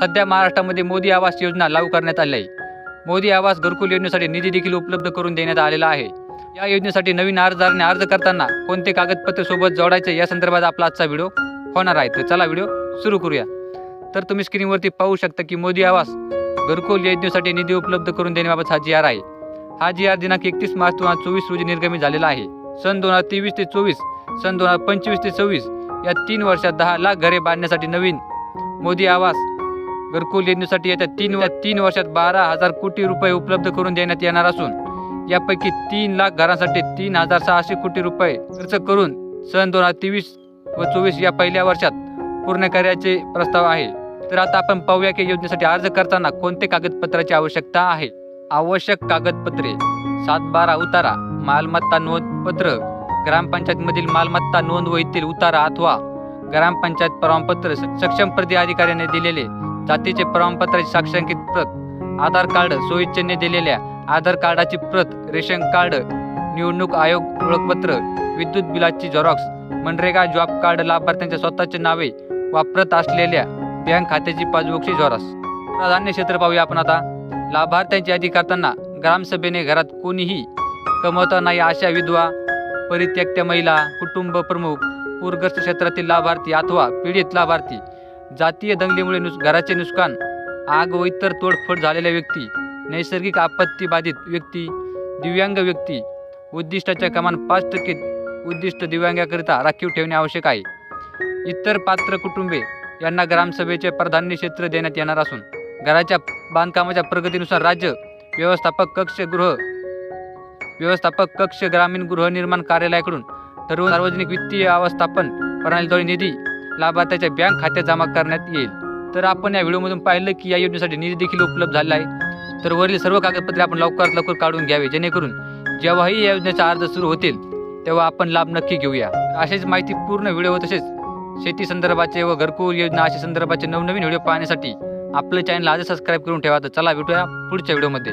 सध्या महाराष्ट्रामध्ये मोदी आवास योजना लागू करण्यात आली आहे. मोदी आवास घरकुल योजनेसाठी निधी देखील उपलब्ध करून देण्यात आलेला आहे. या योजनेसाठी नवीन अर्जदाराने अर्ज करताना कोणते कागदपत्र सोबत जोडायचे या संदर्भात आपला आजचा व्हिडिओ होणार आहे. तर चला व्हिडिओ सुरू करूया. तर तुम्ही स्क्रीनवरती पाहू शकता की मोदी आवास घरकुल योजनेसाठी निधी उपलब्ध करून देण्याबाबत हा जी आर आहे. हा जी आर दिनांक एकतीस मार्च दोन हजार चोवीस रोजी निर्गमित झालेला आहे. सन दोन हजार तेवीस ते चोवीस सन दोन हजार पंचवीस ते सव्वीस या तीन वर्षात दहा लाख घरे बांधण्यासाठी नवीन मोदी आवास घरकुल योजनेसाठी येत्या तीन तीन वर्षात बारा हजार कोटी रुपये उपलब्ध करून देण्यात येणार असून यापैकी तीन लाख घरांसाठी तीन हजार सहाशे कोटी रुपये खर्च करून सन दोन हजार तेवीस व चोवीस या पहिल्या वर्षात पूर्ण करायचे प्रस्ताव आहे. तर आता आपण पाहूया की योजनेसाठी अर्ज करताना कोणते कागदपत्राची आवश्यकता आहे? आवश्यक कागदपत्रे सात बारा उतारा मालमत्ता नोंदपत्र ग्रामपंचायतमधील मालमत्ता नोंद व येथील उतारा अथवा ग्रामपंचायत प्रमाणपत्र सक्षम प्रति अधिकाऱ्याने दिलेले जातीचे प्रमाणपत्राची साक्षांकित प्रत आधार कार्ड सोयीच्छेने दिलेल्या आधार कार्डाची प्रत रेशन कार्ड निवडणूक आयोग ओळखपत्र विद्युत बिलाची झेरॉक्स मनरेगा जॉब कार्ड लाभार्थ्यांच्या स्वतःचे नावे वापरत असलेल्या बँक खात्याची पासबुकची झेरॉक्स. प्राधान्य क्षेत्र पाहूया आपण आता. लाभार्थ्यांची यादी करताना ग्रामसभेने घरात कोणीही कमवता नाही अशा विधवा परित्यक्त्या महिला कुटुंब प्रमुख पूरग्रस्त क्षेत्रातील लाभार्थी अथवा पीडित लाभार्थी जातीय दंगलीमुळे नुस घराचे नुकसान आग व इतर तोडफोड झालेल्या व्यक्ती नैसर्गिक आपत्ती बाधित व्यक्ती दिव्यांग व्यक्ती उद्दिष्टाच्या कमान पाच टक्के उद्दिष्ट दिव्यांगाकरिता राखीव ठेवणे आवश्यक आहे. इतर पात्र कुटुंबे यांना ग्रामसभेचे प्राधान्य क्षेत्र देण्यात येणार असून घराच्या बांधकामाच्या प्रगतीनुसार राज्य व्यवस्थापक कक्ष गृह व्यवस्थापक कक्ष ग्रामीण गृहनिर्माण कार्यालयाकडून ठरवून सार्वजनिक वित्तीय व्यवस्थापन प्रणालीद्वारे निधी लाभार्थ्याच्या बँक खात्यात जमा करण्यात येईल. तर आपण या व्हिडिओमधून पाहिलं की या योजनेसाठी निधी देखील उपलब्ध झाला आहे. तर वरील सर्व कागदपत्रे आपण लवकरात लवकर काढून घ्यावे जेणेकरून जेव्हाही या योजनेचा अर्ज सुरू होतील तेव्हा आपण लाभ नक्की घेऊया. अशीच माहिती पूर्ण व्हिडिओ तसेच शेती संदर्भाचे व घरकुल योजना अशा संदर्भाचे नवनवीन व्हिडिओ पाहण्यासाठी आपलं चॅनल आजच सबस्क्राईब करून ठेवा. तर चला भेटूया पुढच्या व्हिडिओमध्ये.